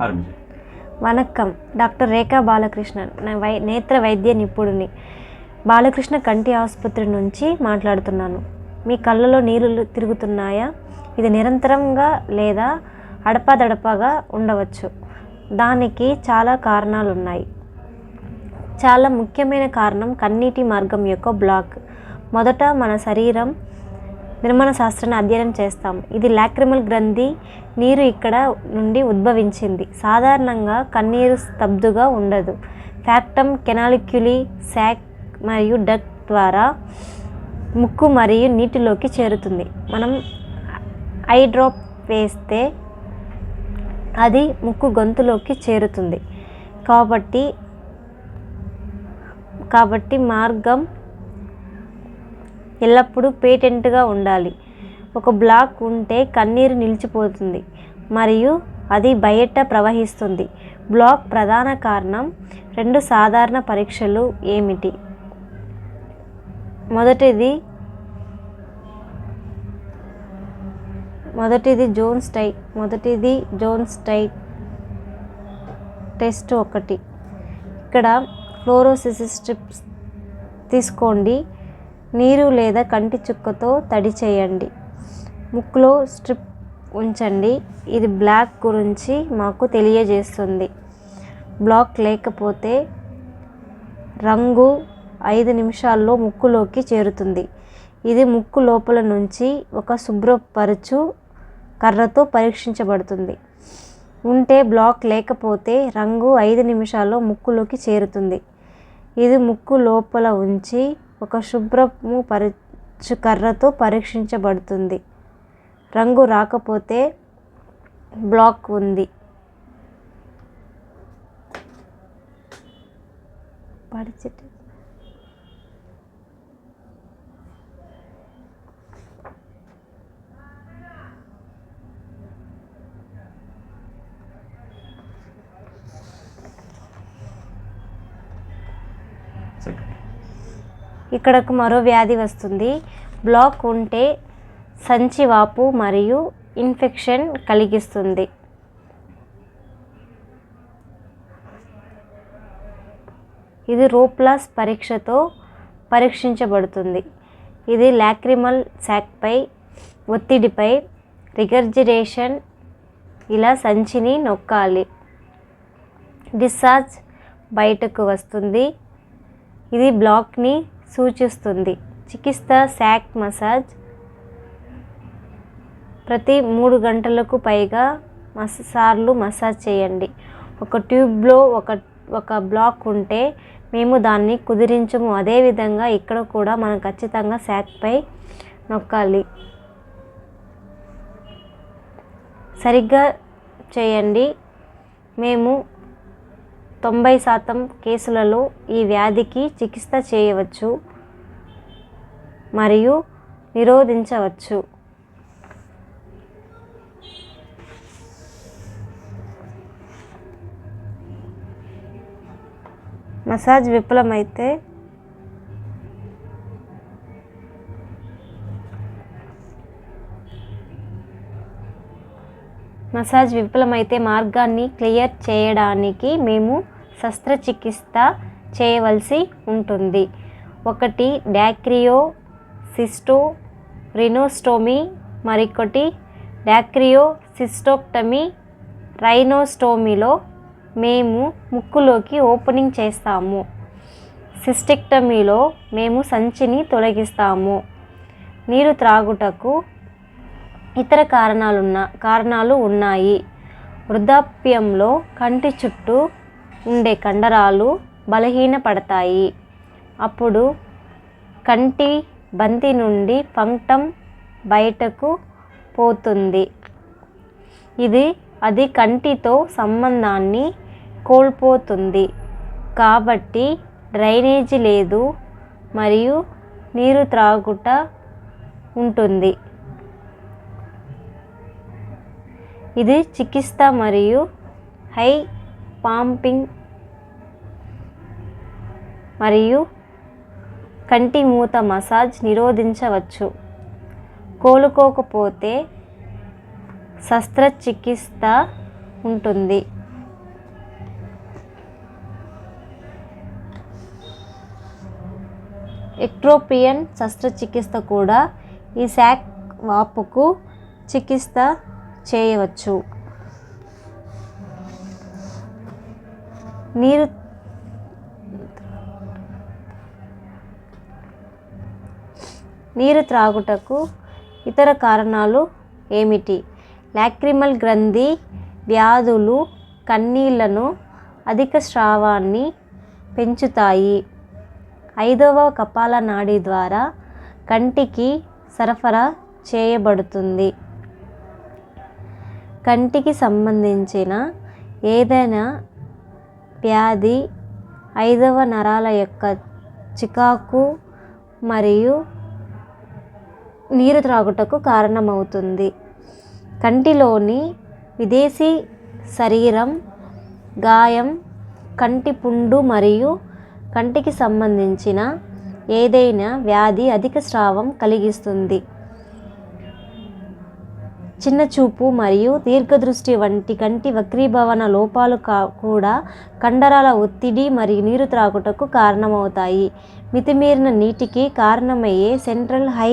ఆరంభించండి వణక్కం డాక్టర్ రేఖా బాలకృష్ణన్ నా వై నేత్ర వైద్య నిపుణుని. బాలకృష్ణ కంటి ఆసుపత్రి నుంచి మాట్లాడుతున్నాను. మీ కళ్ళలో నీళ్ళు తిరుగుతున్నాయా? ఇది నిరంతరంగా లేదా అడపాదడపాగా ఉండవచ్చు. దానికి చాలా కారణాలు ఉన్నాయి చాలా ముఖ్యమైన కారణం కన్నీటి మార్గం యొక్క బ్లాక్. మొదట మన శరీరం నిర్మాణ శాస్త్రాన్ని అధ్యయనం చేస్తాం. ఇది లాక్రిమల్ గ్రంథి నీరు ఇక్కడ నుండి ఉద్భవించింది. సాధారణంగా కన్నీరు స్తబ్దుగా ఉండదు. ఫ్యాక్టమ్ కెనాలిక్యులి శాక్ మరియు డక్ ద్వారా ముక్కు మరియు నీటిలోకి చేరుతుంది. మనం ఐ డ్రాప్ వేస్తే అది ముక్కు గొంతులోకి చేరుతుంది. కాబట్టి కాబట్టి మార్గం ఎల్లప్పుడూ పేటెంట్గా ఉండాలి. ఒక బ్లాక్ ఉంటే కన్నీరు నిలిచిపోతుంది. మరియు అది బయట ప్రవహిస్తుంది. బ్లాక్ ప్రధాన కారణం రెండు సాధారణ పరీక్షలు ఏమిటి? మొదటిది మొదటిది జోన్స్ టై మొదటిది జోన్స్ టై టెస్ట్ ఒకటి. ఇక్కడ ఫ్లోరోసిస్ స్ట్రిప్స్ తీసుకోండి. నీరు లేదా కంటి చుక్కతో తడి చేయండి. ముక్కులో స్ట్రిప్ ఉంచండి. ఇది బ్లాక్ గురించి మాకు తెలియజేస్తుంది. బ్లాక్ లేకపోతే రంగు ఐదు నిమిషాల్లో ముక్కులోకి చేరుతుంది. ఇది ముక్కు లోపల నుంచి ఒక శుభ్రపరచు కర్రతో పరీక్షించబడుతుంది. ఉంటే బ్లాక్ లేకపోతే రంగు ఐదు నిమిషాల్లో ముక్కులోకి చేరుతుంది. ఇది ముక్కు లోపల ఉంచి ఒక శుభ్రము పరచు కర్రతో పరీక్షించబడుతుంది. రంగు రాకపోతే బ్లాక్ ఉంది. పడిచెట్టు ఇక్కడకు మరో వ్యాధి వస్తుంది. బ్లాక్ ఉంటే సంచివాపు మరియు ఇన్ఫెక్షన్ కలిగిస్తుంది. ఇది రోప్లాస్ పరీక్షతో పరీక్షించబడుతుంది. ఇది లాక్రిమల్ శాక్పై ఒత్తిడిపై రిగర్జిరేషన్ ఇలా సంచిని నొక్కాలి. డిశ్చార్జ్ బయటకు వస్తుంది. ఇది బ్లాక్ని సూచిస్తుంది. చికిత్స శాక్ మసాజ్ ప్రతి మూడు గంటలకు పైగా మస సార్లు మసాజ్ చేయండి. ఒక ట్యూబ్లో ఒక ఒక బ్లాక్ ఉంటే మేము దాన్ని కుదిరించము. అదేవిధంగా ఇక్కడ కూడా మనం ఖచ్చితంగా శాక్పై నొక్కాలి. సరిగ్గా చేయండి. మేము తొంభై శాతం కేసులలో ఈ వ్యాధికి చికిత్స చేయవచ్చు మరియు నిరోధించవచ్చు. మసాజ్ విఫలమైతే మసాజ్ విఫలమైతే మార్గాన్ని క్లియర్ చేయడానికి మేము శస్త్రచికిత్స చేయవలసి ఉంటుంది. ఒకటి డాక్రియో సిస్టో రినోస్టోమీ మరొకటి డాక్రియో సిస్టోక్టమీ రైనోస్టోమీలో మేము ముక్కులోకి ఓపెనింగ్ చేస్తాము. సిస్టెక్టమీలో మేము సంచిని తొలగిస్తాము. నీరు త్రాగుటకు ఇతర కారణాలున్న కారణాలు ఉన్నాయి. వృద్ధాప్యంలో కంటి చుట్టూ ఉండే కండరాలు బలహీనపడతాయి. అప్పుడు కంటి బంతి నుండి పంక్టం బయటకు పోతుంది. ఇది అది కంటితో సంబంధాన్ని కోల్పోతుంది. కాబట్టి డ్రైనేజీ లేదు మరియు నీరు త్రాగుట ఉంటుంది. ఇది చికిత్స మరియు హై పాంపింగ్ మరియు కంటి మూత మసాజ్ నిరోధించవచ్చు. కోలుకోకపోతే శస్త్రచికిత్స ఉంటుంది. ఎక్ట్రోపియన్ శస్త్రచికిత్స కూడా ఈ శాక్ వాపుకు చికిత్స చేయవచ్చు. నీరు నీరు త్రాగుటకు ఇతర కారణాలు ఏమిటి? లాక్రిమల్ గ్రంథి వ్యాధులు కన్నీళ్ళను అధిక స్రావాన్ని పెంచుతాయి. ఐదవ కపాల నాడి ద్వారా కంటికి సరఫరా చేయబడుతుంది. కంటికి సంబంధించిన ఏదైనా వ్యాధి ఐదవ నరాల యొక్క చికాకు మరియు నీరు త్రాగుటకు కారణమవుతుంది. కంటిలోని విదేశీ శరీరం గాయం కంటి పుండు మరియు కంటికి సంబంధించిన ఏదైనా వ్యాధి అధిక స్రావం కలిగిస్తుంది. చిన్న చూపు మరియు దీర్ఘదృష్టి వంటి కంటి వక్రీభవన లోపాలు కా కూడా కండరాల ఒత్తిడి మరియు నీరు త్రాగుటకు కారణమవుతాయి. మితిమీరిన నీటికి కారణమయ్యే సెంట్రల్ హై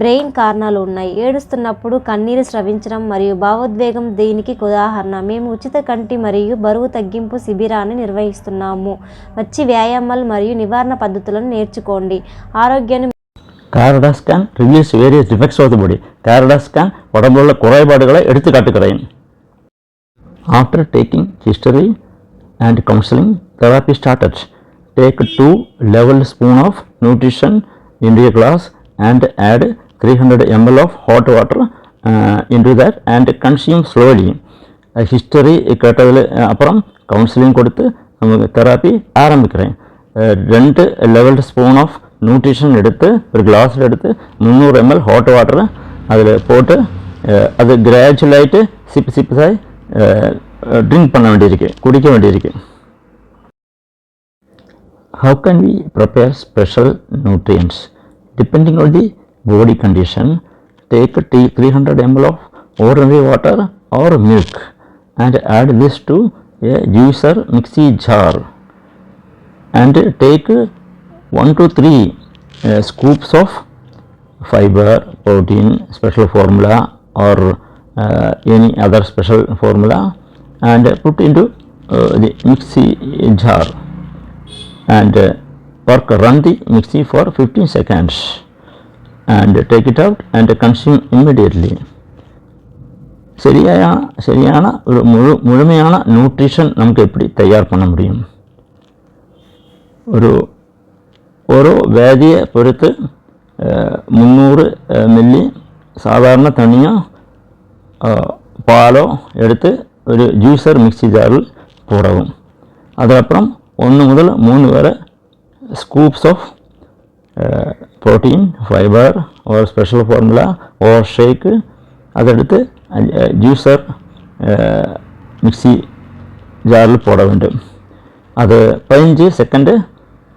బ్రెయిన్ కారణాలు ఉన్నాయి. ఏడుస్తున్నప్పుడు కన్నీరు స్రవించడం మరియు భావోద్వేగం దీనికి ఉదాహరణ. మేము ఉచిత కంటి మరియు బరువు తగ్గింపు శిబిరాన్ని నిర్వహిస్తున్నాము. వచ్చి వ్యాయామాలు మరియు నివారణ పద్ధతులను నేర్చుకోండి. ఆరోగ్యాన్ని Karada scan reveals various defects of the body Karada scan உடம்புள்ள குறைபாடுகளை எடுத்து காட்டுகிறேன் after taking history and counselling therapy started take two level spoon of nutrition into a glass and add 300 ml of hot water uh, into and consume slowly history கேட்டதில் அப்புறம் counselling கொடுத்து நமக்கு therapy ஆரம்பிக்கிறேன் ரெண்டு level spoon of nutrition எடுத்து ஒரு கிளாஸில் எடுத்து முந்நூறு எம்எல் ஹாட் வாட்டரை அதில் போட்டு அஹ் அது கிராஜுவலாயிட்டு சிப்பு சிப்புசாய் ட்ரிங்க் பண்ண வேண்டியிருக்கு குடிக்க வேண்டியிருக்கு How can we prepare special nutrients? Depending on the body condition, take tea 300 ml of ordinary water or milk and add this to a juicer mixie jar and take 1 to 3 uh, scoops of fiber, protein, special formula or uh, any other special formula and put into uh, the mixie jar and uh, work run the mixie for 15 seconds and take it out and consume immediately சரியான சரியான ஒரு முழு முழுமையான nutrition நமக்கு எப்படி தயார் பண்ண முடியும் ஒரு ഓരോ വ്യാധിയെ പൊറുത്ത് മുന്നൂറ് മില്ലി സാധാരണ തണിയോ പാലോ എടുത്ത് ഒരു ജ്യൂസർ മിക്സി ജാറിൽ പോടവും അതിനപ്പുറം ഒന്ന് മുതൽ മൂന്ന് വരെ scoops of protein fibre or special formula or shake അതെടുത്ത് ജ്യൂസർ മിക്സി ஜாரில் போட வேண்டும் அது பதினஞ்சு செகண்டு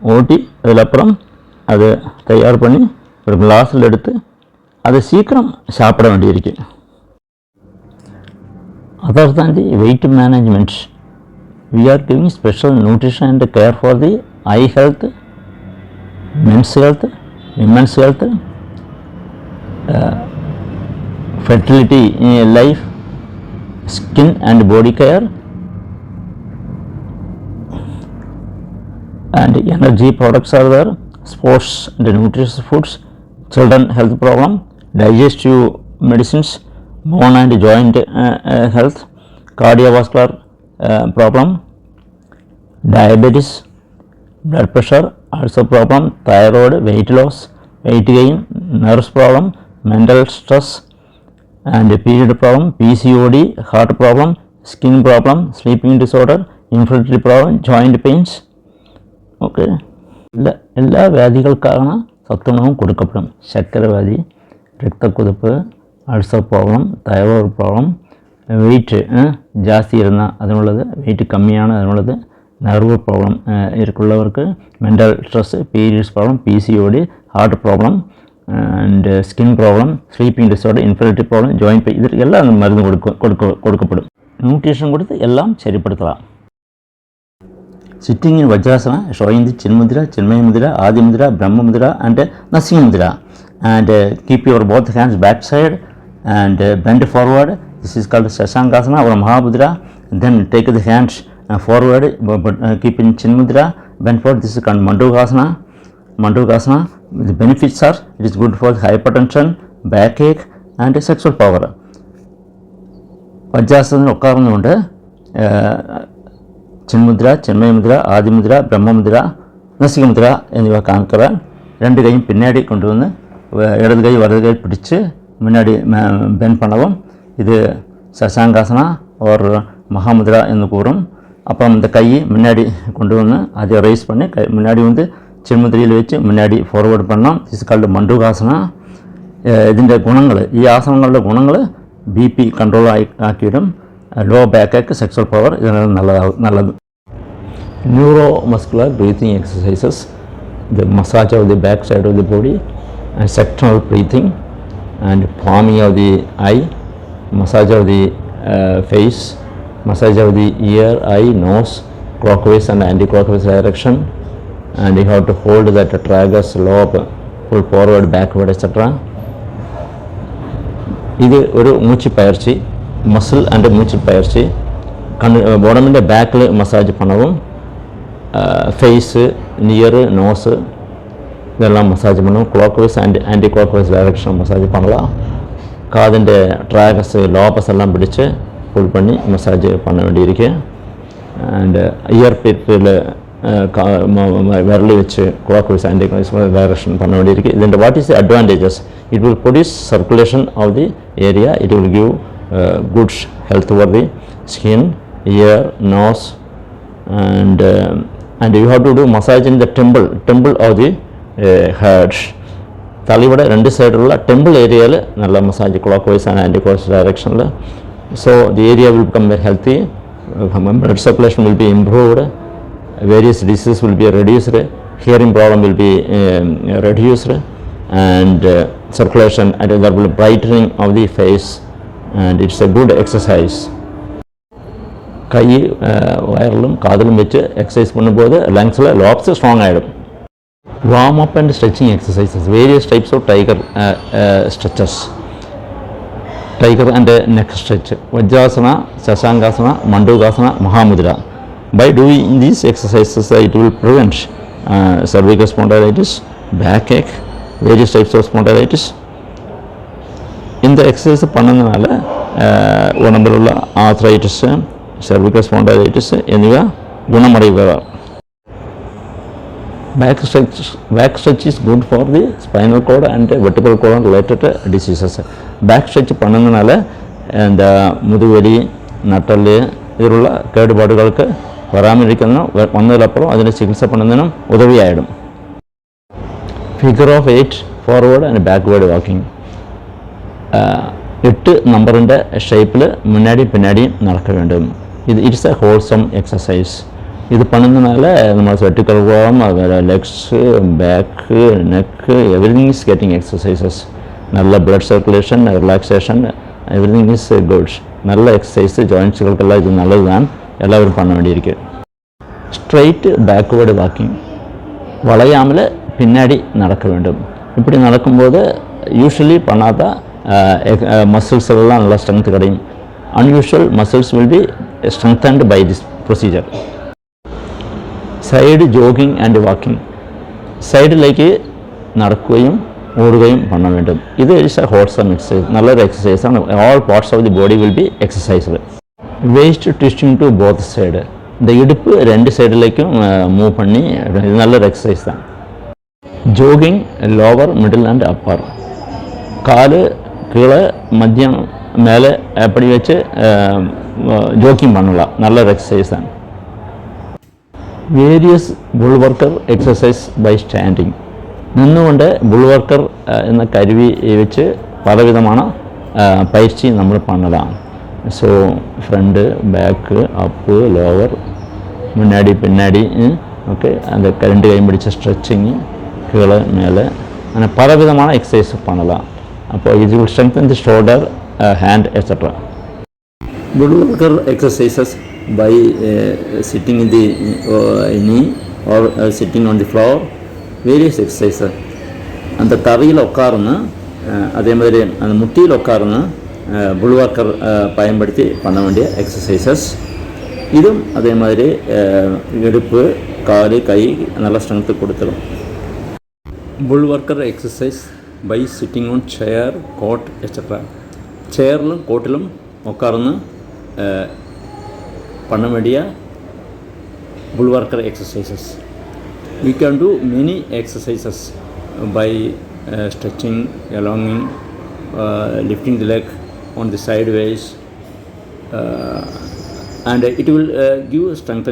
ஓட்டி அதில் அப்புறம் அதை தயார் பண்ணி ஒரு கிளாஸில் எடுத்து அதை சீக்கிரம் சாப்பிட வேண்டியிருக்கு அதை தாண்டி weight management we are giving special nutrition and care for the eye health men's health women's health fertility in life skin and body care and energy products are there. Sports and nutritious foods children health problem digestive medicines bone and joint uh, uh, health cardiovascular uh, problem diabetes blood pressure also problem thyroid weight loss weight gain nerves problem mental stress and period problem pcod heart problem skin problem sleeping disorder infertility problem joint pains okay എല്ലാ എല്ലാ വ്യാധികൾക്കാണ് സത്വണവും കൊടുക്കപ്പെടും ശർക്കരവ്യാധി രക്തക്കുതിപ്പ് ulcer problem thyroid problem weight ജാസ്തി ഇരുന്ന അതിനുള്ളത് wait കമ്മിയാണ് അതിനുള്ളത് nerve problem ഇവർക്കുള്ളവർക്ക് mental stress periods problem P C O D heart problem and skin problem sleeping disorder infertility problem joint pain ഇതിലെല്ലാം മരുന്ന് കൊടുക്ക കൊടുക്ക കൊടുക്കപ്പെടും nutrition കൊടുത്ത് എല്ലാം Sitting in vajrasana showing the chinmudra chinmaya mudra adi mudra Brahma mudra అంటే నసింగ్ mudra and keep your both hands back side and uh, bend forward. This is called Shashankasana or Mahabudra. And then take the hands uh, forward, but uh, keep in Chin Mudra. Bend forward. This is called Mandukasana. Mandukasana. The benefits are it is good for hypertension, backache, and uh, sexual power. వజ్రాసనం ఒక్క ఉంటే ചിന്മുദ്ര ചിന്മയമുദ്ര ആദിമുദ്ര ബ്രഹ്മമുദ്ര നസികമുദ്ര എന്നിവ കാണിക്കാൻ രണ്ട് കൈയും പിന്നാടി കൊണ്ടുവന്ന് വ- ഇടത് കൈ വലത് കൈ പിടിച്ച് മുന്നാടി பென் பண்ணவும் இது சசாங்காசனா ஒரு மகாமுத்ரா என்று கூறும் அப்புறம் இந்த கையை முன்னாடி கொண்டு வந்து அதை ரைஸ் பண்ணி கை முன்னாடி வந்து ചിന്മുദ്രയിൽ വെച്ച് മുന്നാടി ഫോർവേഡ് பண்ணலாம் ദിസ് കാൾഡ് മണ്ടുകാസന ഇതിൻ്റെ ഗുണങ്ങൾ ഈ ആസനങ്ങളുടെ ഗുണങ്ങൾ ബി പി കൺട്രോൾ ആയി ആക്കിയിടും ലോ ബാക്ക് സെക്സ്വൽ പവർ ഇതിനെല്ലാം നല്ലതാവും നല്ലത് neuromuscular breathing exercises, the massage of the back side of the body and sectional breathing and palming of the eye, massage of the uh, face, massage of the ear, eye, nose, clockwise and anti-clockwise direction and you have to hold that tragus low up, pull forward, backward etc. ഇത് ഒരു മൂച്ചി പയർച്ചി muscle and മൂച്ചി പയർച്ചി കണ്ണ് ഉടമ്പിൻ്റെ ബാക്കിൽ massage പണവും face near nose இதெல்லாம் massage பண்ணுவோம் clockwise and anticlockwise direction massage பண்ணலாம் കാതിൻ്റെ tragus Lopez എല്ലാം പിടിച്ച് പുൾ പണി മസാജ് പണ വേണ്ടിയിരിക്കുക ആൻഡ് ഇയർ പിറ്റിൽ വിരൽ വെച്ച് clockwise anti clock vice direction പണ വേണ്ടിയിരിക്കുക ഇതിൻ്റെ what is advantages it will produce circulation of the area it will give good health for the skin ear nose and and you have to do massage in the temple temple of the uh, head തലയുടെ രണ്ട് സൈഡിലുള്ള temple ഏരിയയിൽ നല്ല massage clockwise and anti clock ഡയറക്ഷനിൽ so the area will become very healthy blood circulation will be improved various disease will be reduced hearing problem will be reduced and circulation and there will brightening of the face and it's a good exercise கை வயரிலும் காதிலும் வச்சு exercise பண்ணும்போது லங்ஸில் lapse strong ஆகிடும் warm up and stretching exercises various types of tiger stretches tiger and neck stretch Vajrasana Shashankasana Mandukasana Mahamudra by doing these exercises it will prevent cervical spondylitis backache various types of spondylitis இந்த exercise பண்ணதுனால அஹ், உடம்பில் உள்ள ஆத்ரைட்டிஸு cervical spondylitis എന്നിവ ഗുണമടയുക back stretch back stretch is good for the spinal cord and vertical cord related diseases back stretch പണുന്നതിനാൽ എന്താ മുതുവലി നട്ടൽ ഇതിലുള്ള കേടുപാടുകൾക്ക് വരാമിരിക്കുന്ന വന്നതിലപ്പുറം അതിന് ചികിത്സ പണുന്നതിനും ഉദവിയായിടും figure of eight forward and backward walking എട്ട് നമ്പറിന്റെ ഷേപ്പിൽ മുന്നാടി പിന്നാടിയും നടക്കേണ്ടും இது இட்ஸ் அ ஹோல்சம் எக்ஸசைஸ் இது பண்ணதுனால நம்ம வெர்டிக்கல் வேறு legs back neck everything is getting exercises நல்ல blood circulation relaxation everything is good நல்ல எக்ஸசைஸ் ஜாயின்ட்ஸுகளுக்கெல்லாம் இது நல்லது தான் எல்லோரும் பண்ண வேண்டியிருக்கு. ஸ்ட்ரைட்டு பேக்வேர்டு வாக்கிங் வளையாமல் பின்னாடி நடக்க வேண்டும். இப்படி நடக்கும்போது யூஸ்வலி பண்ணாத மசில்ஸ் எல்லாம் நல்லா strength கிடையும். Unusual muscles will be strengthened by this procedure side jogging and walking സൈഡിലേക്ക് നടക്കുകയും ഓടുകയും பண்ண வேண்டும் ഇത് ഇസ് എ ഹോട്ട്സം എക്സസൈസ് നല്ലൊരു എക്സസൈസാണ് all parts of the body will be exercised waist twisting to both side இந்த இடுப்பு ரெண்டு சைடுலேக்கும் மூவ் பண்ணி இது நல்ல ஒரு எக்ஸசைஸ் தான் jogging lower middle and upper காலு கீழே மத்தியம் மேலே அப்படி வச்சு ஜோக்கிங் பண்ணலாம். நல்ல எக்ஸசைஸ் தான். Various bullworker exercise by standing നിന്നുകൊണ്ട് ബുൾവർക്കർ എന്ന കരുവി വെച്ച് പലവിധമാണ് പയിർച്ചി നമ്മൾ പണിതാണ് so front back up lower முன்னாடி பின்னாடி ஓகே அந்த ரெண்டு கையும் பிடிச்ச ஸ்ட்ரெச்சிங்கு கீழே மேலே ஆனால் பலவிதமான எக்ஸசைஸ் பண்ணலாம். அப்போ இது will strengthen shoulder hand extra Woodworker exercises by uh, sitting in the uh, knee or uh, sitting on the floor, various exercises. அந்த தரையில் உட்காருன்னு uh, அதே மாதிரி அந்த முட்டியில் உட்காருன்னு புல்வாக்கர் uh, uh, பயன்படுத்தி பண்ண வேண்டிய எக்ஸசைசஸ் இதுவும் அதே மாதிரி இடுப்பு கால் கை நல்ல ஸ்ட்ரென்த்து கொடுத்துரும். Bullworker exercise by sitting on chair cot extra ചെയറിലും കോട്ടിലും ഉക്കാർന്ന് media, bullworker exercises we can do many exercises by stretching എലോങ്ങിങ് lifting the leg on the side ways and it will uh, give strength.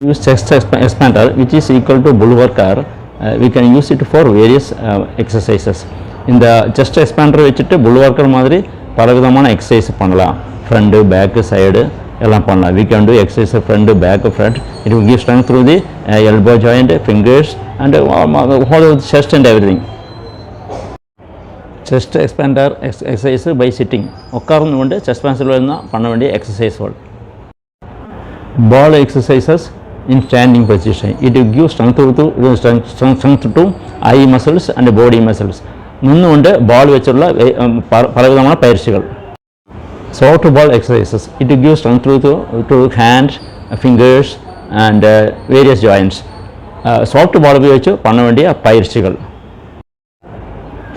Use chest expander which is equal to bulwark car. Uh, we can use it for various uh, exercises. இந்த chest expander வச்சுட்டு bullworker மாதிரி பலவிதமான exercise பண்ணலாம். Front back side எல்லாம் பண்ணலாம். We can do exercise front back front it give strength through the elbow joint fingers and whole chest and everything ex exercise by sitting sitting ഉക്കാർന്നുകൊണ്ട് chest പാൻസിൽ വരുന്ന പണ വേണ്ടിയ എക്സസൈസുകൾ ball exercises in standing position it give strength to strength to eye muscles and body muscles നിന്നുകൊണ്ട് ball വെച്ചുള്ള പലവിധമായ പയർച്ചകൾ. Soft ball exercises it give strength to to hand fingers and various joints soft ball ഉപയോഗിച്ച് പണ വേണ്ടിയ പയർച്ചകൾ.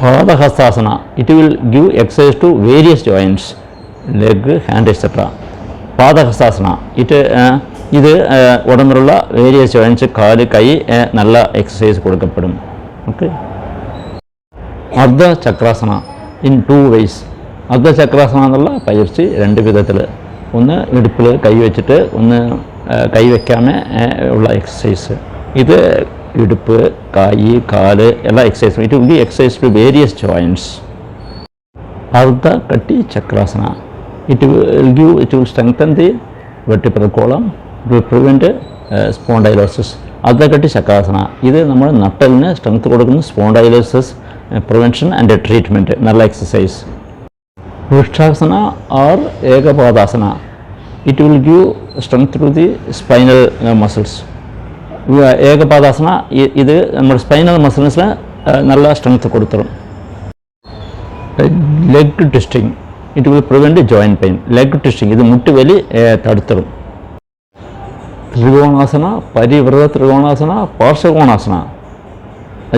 Padahastasana. It will give exercise to various joints leg hand etcetera padahastasana. It ഇത് ഉടമ്പുള്ള various joints കാൽ കൈ നല്ല എക്സസൈസ് കൊടുക്കപ്പെടും. ഓക്കെ അർദ്ധ ചക്രാസന in to wise അർദ്ധ ചക്രാസന എന്നുള്ള പയർച്ചി രണ്ട് വിധത്തിൽ ഒന്ന് ഇടുപ്പിൽ കൈവച്ചിട്ട് ഒന്ന് അഹ്, കൈ വെക്കാമേ ഉള്ള എക്സസൈസ് ഇത് ഇടുപ്പ് കൈ കാൽ എല്ലാ എക്സസൈസും it we exercise to various joints ardha kati chakrasana. It will give it will strengthen the vertebral column to prevent spondylosis ardha kati chakrasana. ഇത് നമ്മൾ നട്ടലിന് സ്ട്രെങ്ത് കൊടുക്കുന്ന സ്പോണ്ടൈലോസിസ് prevention அண்ட் ட்ரீட்மெண்ட் நல்ல exercise. vrikshasana or ekapadasana it will give strength to the spinal muscles ekapadasana இது நம்மளோட spinal மசில்ஸில் நல்லா strength கொடுத்துரும் leg twisting it will prevent joint pain leg twisting இது முட்டு வலி தடுத்துடும் trikonasana parivrtta trikonasana parshvakonasana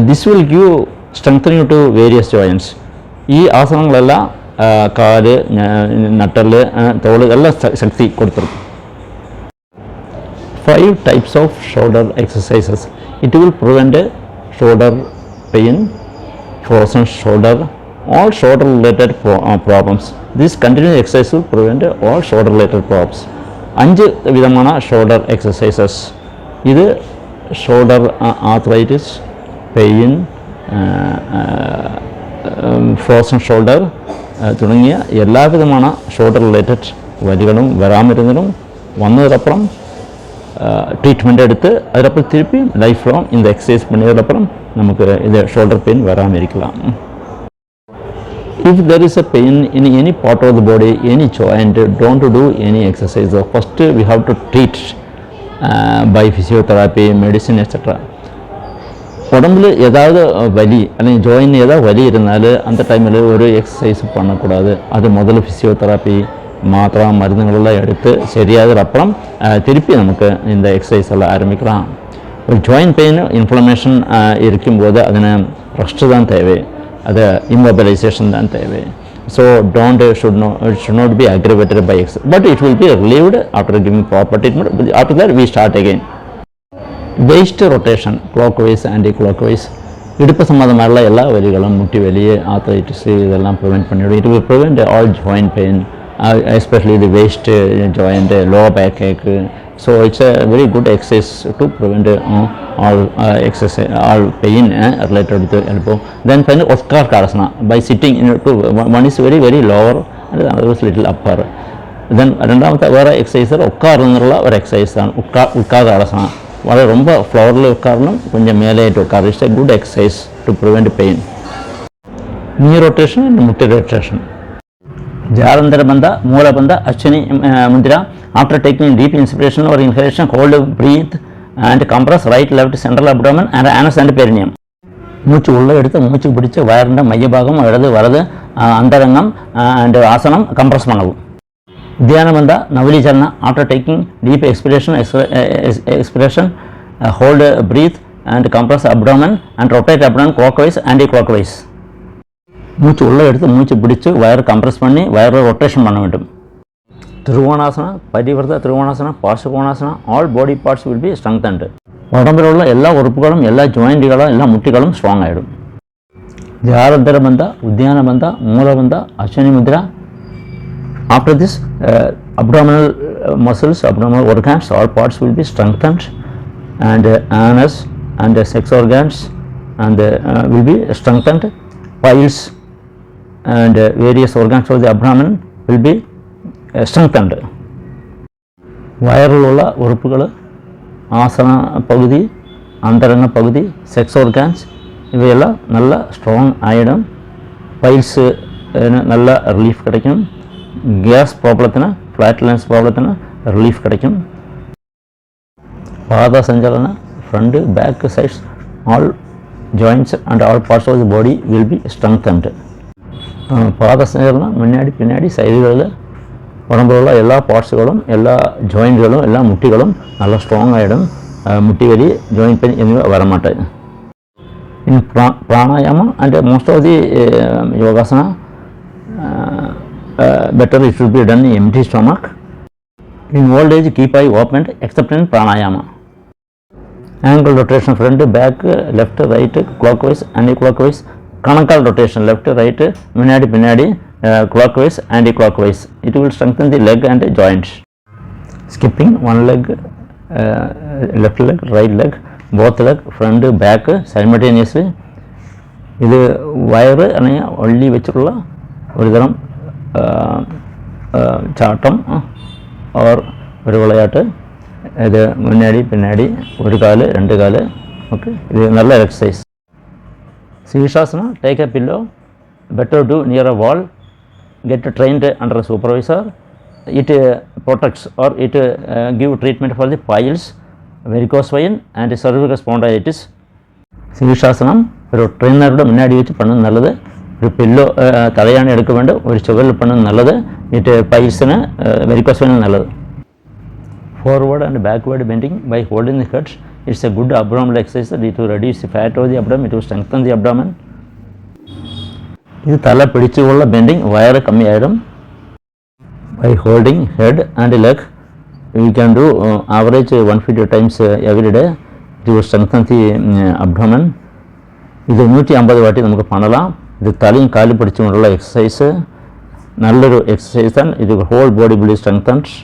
this will give strengthening to various joints ഈ ആസനങ്ങളെല്ലാം കാൽ നട്ടൽ തോൾ എല്ലാം ശക്തി കൊടുത്തിരുന്നു five types of shoulder exercises it will prevent shoulder pain frozen shoulder all shoulder related pro- uh, problems. This continuous exercise will prevent all shoulder. അഞ്ച് വിധമാണ് ഷോൾഡർ എക്സസൈസസ് ഇത് shoulder arthritis pain frozen shoulder തുടങ്ങിയ എല്ലാവിധമാണ് shoulder related വരികളും വരാമരുന്നിനും வந்ததுக்கப்புறம் treatment எடுத்து அதுக்கப்புறம் திருப்பி லைஃப் லாங் இந்த எக்ஸசைஸ் பண்ணதுக்கப்புறம் நமக்கு இந்த ஷோல்டர் பெயின் வராமல் இருக்கலாம் if there is a pain in any part of the body any joint don't do any exercise first we have to treat by physiotherapy medicine extra உடம்புல ஏதாவது வலி അല്ലെങ്കിൽ ജോയിൻ ഏതാ വലി ഇരുന്നാൽ അന്ത ടൈമിൽ ഒരു എക്സസൈസ് பண்ணக்கூடாது. அது முதல்ல ஃபிசியோதெரப்பி மாத்திரை மருந்துகளெல்லாம் எடுத்து சரியாகிறப்பறம் திருப்பி நமக்கு இந்த எக்ஸசைஸ் எல்லாம் ஆரம்பிக்கலாம். ஒரு ஜாயின் பெயின் இன்ஃப்ளமேஷன் இருக்கும்போது അതിന് റെസ്റ്റ് தான் தேவை. அது இம்மொபிலைசேஷன் தான் தேவை. So don't should no should not be aggravated by ex but it will be relieved after giving proper treatment after that we start again waist rotation clockwise anticlockwise ഇടുപ്പ് സംബന്ധമായുള്ള എല്ലാ വരികളും മുട്ടി വലിയ ആത്രൈറ്റിസ് ഇതെല്ലാം prevent പണിയിടും it will prevent all joint pain especially the waist joint low back ache so it's a very good exercise to prevent all uh, exercise, all pain eh, related to the elbow. Then finally Oscar Karasana by sitting in two, one is very very lower and another is little upper. Then രണ്ടാമത്തെ വേറെ exercise ഉക്കാർ എന്നുള്ള ഒരു എക്സസൈസാണ് ഉക്കാ ഉക്കാകാരസന വളരെ ரொம்ப ஃப்ளோரில் உட்காரணும் கொஞ்சம் மேலேட்டு உட்காரு it's a good exercise to prevent pain knee rotation and முட்டி rotation ജാലന്തരബന്ധ മൂലബന്ധ അശ്വിനി മുദ്ര after taking deep inspiration or inhalation hold breath and compress right left central abdomen and anus and perineum മൂച്ച് ഉള്ള എടുത്ത് മൂച്ച് പിടിച്ച് വയറിൻ്റെ മയ്യഭാഗം ഇടത് വലത് ആ, അന്തരംഗം ആൻഡ് ആസനം ध्यान बंदा नवली चलना after taking deep expiration expiration uh, hold uh, breathe and compress abdomen and rotate abdomen clockwise anti clockwise மூச்சு உள்ளே எடுத்து மூச்சு பிடிச்சி வயர் கம்ப்ரெஸ் பண்ணி வயரில் ரொட்டேஷன் பண்ண வேண்டும். Trikonasanam parivritta trikonasanam parshvakonasanam all body parts will be strengthened உடம்பில் உள்ள எல்லா உறுப்புகளும் எல்லா ஜாயிண்ட்டுகளும் எல்லா முட்டிகளும் ஸ்ட்ராங் ஆகிடும் ஜாரந்திர பந்தா உத்தியான பந்தா மூலபந்தா Ashwini முதிரா After this, uh, abdominal muscles, abdominal organs, all parts will be strengthened and uh, anus and the sex organs and uh, will be strengthened, piles and uh, various organs of the abdomen will be uh, strengthened. வயரில் உள்ள உறுப்புகள் ஆசன பகுதி அந்தரங்க பகுதி sex organs இவையெல்லாம் நல்லா strong ஆகிடும் piles நல்லா ரிலீஃப் கிடைக்கும் கேஸ் ப்ராப்ளத்தினா ஃப்ளாட்லைன்ஸ் ப்ராப்ளத்தினா ரிலீஃப் கிடைக்கும். Pada sanchalana front back sides all joints and all parts of the body will be strengthened pada sanchalana முன்னாடி பின்னாடி சைடுகளில் உள்ள எல்லா பார்ட்ஸுகளும் எல்லா ஜாயிண்ட்களும் எல்லா முட்டிகளும் நல்லா ஸ்ட்ராங் ஆகிடும் முட்டி வலி ஜாயின்ட் பெயின் எதுவுமே வரமாட்டேன் இன் ப்ரா pranayamam and most of the yogasana uh, better it should be done in empty stomach. In old age, keep eye open except in pranayama. Angle rotation front, back, left, right, clockwise, anti-clockwise, conical rotation left, right, minadi, minadi, uh, clockwise, anti-clockwise. It will strengthen the leg and the joints. Skipping one leg, uh, left leg, right leg, both leg, front, back, simultaneously. இது வயறு அணைய ஒல்லி வச்சுள்ள ஒரு தரம் சாட்டம் R ஒரு விளையாட்டு இது முன்னாடி பின்னாடி ஒரு கால் ரெண்டு கால் ஓகே இது நல்ல exercise shirshasana take a pillow better to near a wall get trained under supervisor it protects or it give treatment for the piles varicose vein and cervical spondylitis shirshasanam ஒரு ட்ரெயினரோட முன்னாடி வச்சு பண்ணது நல்லது ഒരു പില്ലോ തലയാണ് എടുക്കുവേണ്ടത് ഒരു ചുവരിൽ പണം നല്ലത്. എന്നിട്ട് പൈസിന് വെരിക്കോസിന് നല്ലത്. Forward and backward bending by holding the head it's a good abdominal exercise it to reduce the fat of the abdomen it to strengthen the abdomen ഇത് തല പിടിച്ചുകൊള്ള ബെൻഡിങ് വയറ് കമ്മിയായിടും by holding head and leg you can do average one fifty times every day it to strengthen the abdomen ഇത് നൂറ്റി അമ്പത് വാട്ടി നമുക്ക് പണലാം. ஐம்பது வாட்டி நமக்கு பண்ணலாம் இது தலையும் காலு பிடிச்சு உள்ள எக்ஸசைஸு நல்லொரு எக்ஸசைஸ் தான் இது ஹோல் பாடி பிடி strengthens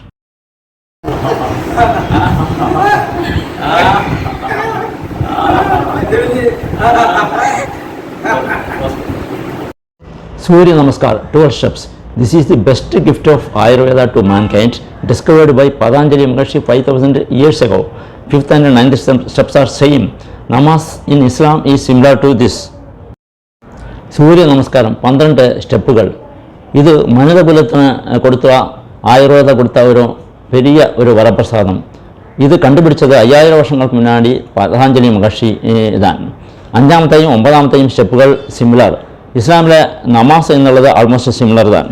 Surya Namaskar, 12 steps. This is the best gift of Ayurveda to mankind, discovered by Patanjali Maharshi 5000 years ago. Fifth and ninth step- steps are same. Namas in Islam is similar to this. Surya Namaskaram പന്ത്രണ്ട് സ്റ്റെപ്പുകൾ. ഇത് മനുതകുലത്തിന് കൊടുത്ത ആയുർവേദ കൊടുത്ത ഒരു പെരിയ ഒരു വരപ്രസാദം. ഇത് കണ്ടുപിടിച്ചത് അയ്യായിരം വർഷങ്ങൾക്ക് മുന്നാടി പതഞ്ജലി മഹർഷി ഇതാണ്. അഞ്ചാമത്തെയും ഒമ്പതാമത്തെയും സ്റ്റെപ്പുകൾ സിമിലർ ഇസ്ലാമിലെ നമാസ് എന്നുള്ളത് ആൾമോസ്റ്റ് സിമിലർ தான்